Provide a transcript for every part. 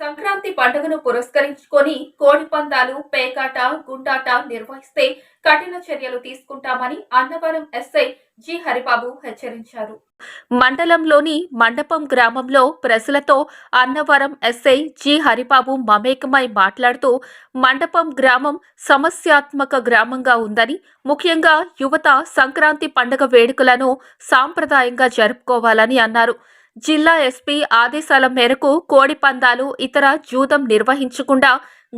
సంక్రాంతి పండుగను పురస్కరించుకొని కోడి పందాలు పేకాట గుండాట నిర్వహిస్తే కఠిన చర్యలు తీసుకుంటామని అన్నవరం ఎస్ఐ జి హరిబాబు హెచ్చరించారు. మండలంలోని మండపం గ్రామంలో ప్రజలతో అన్నవరం ఎస్ఐ జి హరిబాబు మమేకమై మాట్లాడుతూ మండపం గ్రామం సమస్యాత్మక గ్రామంగా ఉందని ముఖ్యంగా యువత సంక్రాంతి పండుగ వేడుకలను సాంప్రదాయంగా జరుపుకోవాలని అన్నారు. జిల్లా ఎస్పీ ఆదేశాల మేరకు కోడి పందాలు ఇతర జూదం నిర్వహించకుండా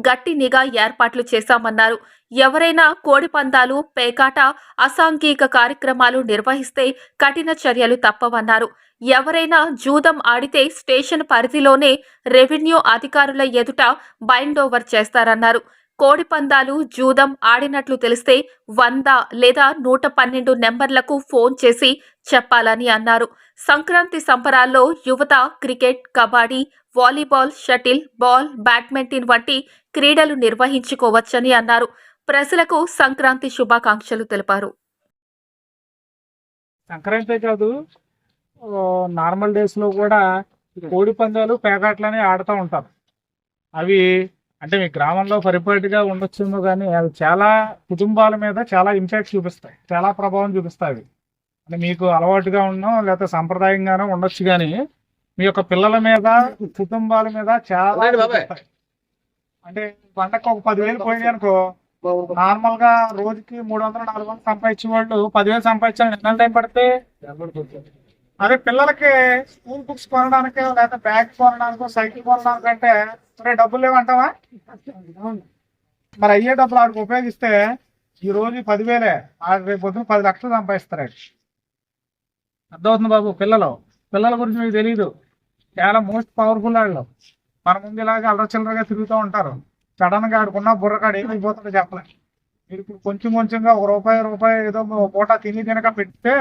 గట్టి నిఘా ఏర్పాట్లు చేశామన్నారు. ఎవరైనా కోడి పందాలు పేకాట అసాంఘిక కార్యక్రమాలు నిర్వహిస్తే కఠిన చర్యలు తప్పవన్నారు. ఎవరైనా జూదం ఆడితే స్టేషన్ పరిధిలోనే రెవెన్యూ అధికారుల ఎదుట బైండ్ ఓవర్ చేస్తారన్నారు. కోడి పందాలు జూదం ఆడినట్లు తెలిస్తే వంద లేదా నూట పన్నెండు నెంబర్లకు ఫోన్ చేసి చెప్పాలని అన్నారు. సంక్రాంతి సంబరాల్లో యువత cricket kabaddi volleyball shuttle ball badminton వంటి క్రీడలు నిర్వహించుకోవచ్చని అన్నారు. ప్రజలకు సంక్రాంతి శుభాకాంక్షలు తెలిపారు. సంక్రాంతి కాదు నార్మల్ డేస్లో కూడా కోడి పందాలు పేకాట్లని ఆడుతూ ఉంటారు అవి అంటే మీ గ్రామంలో పరిపాటిగా ఉండొచ్చేమో కానీ అవి చాలా కుటుంబాల మీద చాలా ఇంపాక్ట్ చూపిస్తాయి. చాలా ప్రభావం చూపిస్తాయి. అంటే మీకు అలవాటుగా ఉండడం లేకపోతే సంప్రదాయంగానో ఉండొచ్చు కానీ మీ యొక్క పిల్లల మీద కుటుంబాల మీద చాలా. అంటే పండగ ఒక పదివేలు పోయినాయి అనుకో నార్మల్గా రోజుకి మూడు వందలు నాలుగు వందలు సంపాదించే వాళ్ళు పదివేలు సంపాదించాలని ఎన్ని టైం పడితే? అదే పిల్లలకి స్కూల్ బుక్స్ కొనడానికి లేదా బ్యాగ్ కొనడానికి సైకిల్ కొనడానికంటే సరే డబ్బులు లేవంటావా? మరి అయ్యే డబ్బులు ఆడికి ఉపయోగిస్తే ఈ రోజు పదివేలే ఆడు రేపు పొద్దున పది లక్షలు సంపాదిస్తారు అర్థమవుతుంది బాబు? పిల్లలు పిల్లల గురించి మీకు తెలియదు చాలా మోస్ట్ పవర్ఫుల్ వాళ్ళు. మన ముందు ఇలాగా అల్లచిల్లరగా తిరుగుతూ ఉంటారు. సడన్గా ఆడుకున్న బుర్రకాడు ఏమైపోతుందో చెప్పలే. మీరు ఇప్పుడు కొంచెం కొంచెంగా ఒక రూపాయి రూపాయి ఏదో పూట తిని తినక పెడితే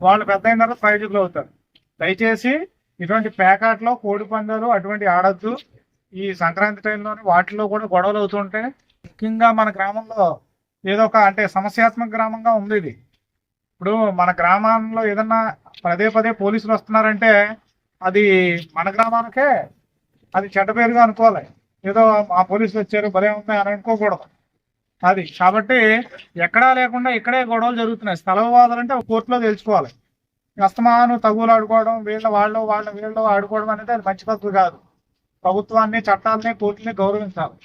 వాళ్ళు పెద్ద అయిన తర్వాత ప్రయోజకులు అవుతారు. దయచేసి ఇటువంటి ప్యాకెట్లో కోడి పందాలు అటువంటి ఆడద్దు. ఈ సంక్రాంతి టైంలోని వాటిలో కూడా గొడవలు అవుతుంటే ముఖ్యంగా మన గ్రామంలో ఏదో ఒక అంటే సమస్యాత్మక గ్రామంగా ఉంది ఇది. ఇప్పుడు మన గ్రామంలో ఏదన్నా పదే పదే పోలీసులు వస్తున్నారంటే అది మన గ్రామానికే అది చెడ్డ పేరుగా అనుకోవాలి. ఏదో ఆ పోలీసులు వచ్చారు భలే ఉంది అని అనుకోకూడదు. అది కాబట్టి ఎక్కడా లేకుండా ఇక్కడే గొడవలు జరుగుతున్నాయి. స్థల వివాదాలు అంటే కోర్టులో తెలుసుకోవాలి. అస్తమాను తగులు ఆడుకోవడం వీళ్ళ వాళ్ళు వాళ్ళ వీళ్ళు ఆడుకోవడం అనేది అది మంచి పద్ధతి కాదు. ప్రభుత్వాన్ని చట్టాలని కోర్టుని గౌరవించాలి.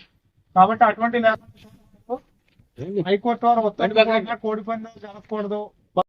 కాబట్టి అటువంటి లేకుండా హైకోర్టు వారు కోడి పందాలు జరగకూడదు.